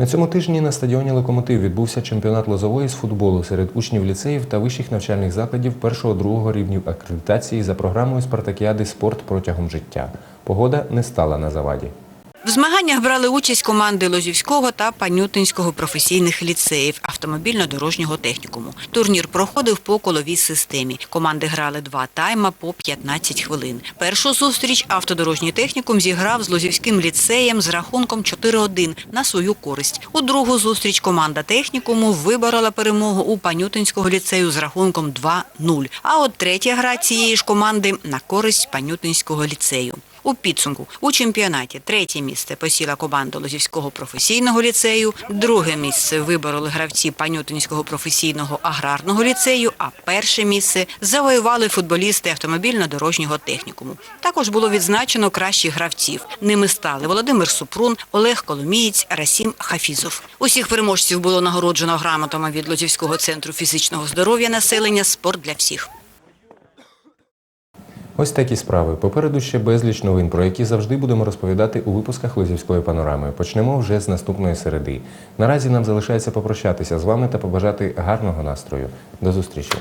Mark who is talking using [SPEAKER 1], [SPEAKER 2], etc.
[SPEAKER 1] На цьому тижні на стадіоні Локомотив відбувся чемпіонат Лозової з футболу серед учнів ліцеїв та вищих навчальних закладів першого-другого рівнів акредитації за програмою Спартакіади Спорт протягом життя. Погода не стала на заваді.
[SPEAKER 2] В змаганнях брали участь команди Лозівського та Панютинського професійних ліцеїв автомобільно-дорожнього технікуму. Турнір проходив по коловій системі. Команди грали два тайма по 15 хвилин. Першу зустріч автодорожній технікум зіграв з Лозівським ліцеєм з рахунком 4-1 на свою користь. У другу зустріч команда технікуму виборола перемогу у Панютинського ліцею з рахунком 2-0. А от третя гра цієї ж команди на користь Панютинського ліцею. У підсумку у чемпіонаті третє місце посіла команда Лозівського професійного ліцею, друге місце вибороли гравці Панютинського професійного аграрного ліцею, а перше місце завоювали футболісти автомобільно-дорожнього технікуму. Також було відзначено кращих гравців. Ними стали Володимир Супрун, Олег Коломієць, Расім Хафізов. Усіх переможців було нагороджено грамотами від Лозівського центру фізичного здоров'я населення Спорт для всіх.
[SPEAKER 1] Ось такі справи. Попереду ще безліч новин, про які завжди будемо розповідати у випусках Лозівської панорами. Почнемо вже з наступної середи. Наразі нам залишається попрощатися з вами та побажати гарного настрою. До зустрічі!